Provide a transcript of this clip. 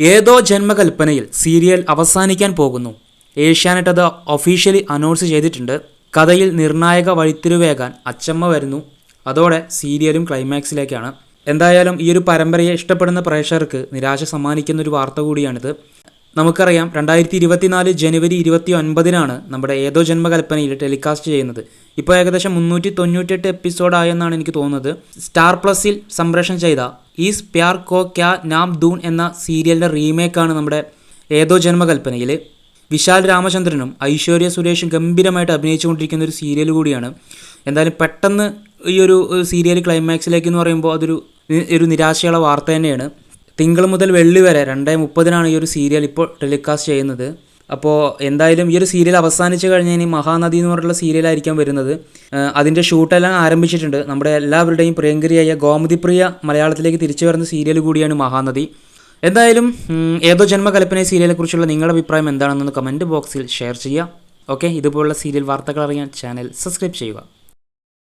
ഏതോ ജന്മകൽപ്പനയിൽ സീരിയൽ അവസാനിക്കാൻ പോകുന്നു. ഏഷ്യാനെറ്റ് അത് ഒഫീഷ്യലി അനൗൺസ് ചെയ്തിട്ടുണ്ട്. കഥയിൽ നിർണായക വഴിത്തിരിവേകാൻ അച്ചമ്മ വരുന്നു. അതോടെ സീരിയലും ക്ലൈമാക്സിലേക്കാണ് എന്തായാലും ഈ ഒരു പരമ്പരയെ ഇഷ്ടപ്പെടുന്ന പ്രേക്ഷകർക്ക് നിരാശ സമ്മാനിക്കുന്ന ഒരു വാർത്ത കൂടിയാണിത്. നമുക്കറിയാം രണ്ടായിരത്തി ഇരുപത്തിനാല് ജനുവരി ഇരുപത്തി ഒൻപതിനാണ് നമ്മുടെ ഏതോ ജന്മകൽപ്പനയിൽ ടെലികാസ്റ്റ് ചെയ്യുന്നത്. ഇപ്പോൾ ഏകദേശം മുന്നൂറ്റി തൊണ്ണൂറ്റെട്ട് എപ്പിസോഡായെന്നാണ് എനിക്ക് തോന്നുന്നത്. സ്റ്റാർ പ്ലസിൽ സംപ്രേഷണം ചെയ്ത ഈസ് പ്യാർ കോ ക്യാ നാം ദൂൺ എന്ന സീരിയലിന്റെ റീമേക്കാണ് നമ്മുടെ ഏതോ ജന്മകൽപ്പനയിൽ. വിശാൽ രാമചന്ദ്രനും ഐശ്വര്യ സുരേഷും ഗംഭീരമായിട്ട് അഭിനയിച്ചുകൊണ്ടിരിക്കുന്ന ഒരു സീരിയൽ കൂടിയാണ്. എന്തായാലും പെട്ടെന്ന് ഈ ഒരു സീരിയൽ ക്ലൈമാക്സിലേക്ക് എന്ന് പറയുമ്പോൾ അതൊരു ഒരു നിരാശയുള്ള വാർത്ത തന്നെയാണ്. തിങ്കൾ മുതൽ വെള്ളി വരെ രണ്ടേ മുപ്പതിനാണ് ഈ ഒരു സീരിയൽ ഇപ്പോൾ ടെലികാസ്റ്റ് ചെയ്യുന്നത്. അപ്പോൾ എന്തായാലും ഈ ഒരു സീരിയൽ അവസാനിച്ച് കഴിഞ്ഞ് ഇനി മഹാനദി എന്ന് പറഞ്ഞിട്ടുള്ള സീരിയലായിരിക്കാം വരുന്നത്. അതിന്റെ ഷൂട്ടെല്ലാം ആരംഭിച്ചിട്ടുണ്ട്. നമ്മുടെ എല്ലാവരുടെയും പ്രിയങ്കരിയായ ഗോമതി പ്രിയ മലയാളത്തിലേക്ക് തിരിച്ചു വരുന്ന സീരിയൽ കൂടിയാണ് മഹാനദി. എന്തായാലും ഏതോ ജന്മകൽപ്പന സീരിയലെ കുറിച്ചുള്ള നിങ്ങളുടെ അഭിപ്രായം എന്താണെന്നൊന്ന് കമന്റ് ബോക്സിൽ ഷെയർ ചെയ്യുക. ഓക്കെ ഇതുപോലുള്ള സീരിയൽ വാർത്തകൾ അറിയാൻ ചാനൽ സബ്സ്ക്രൈബ് ചെയ്യുക.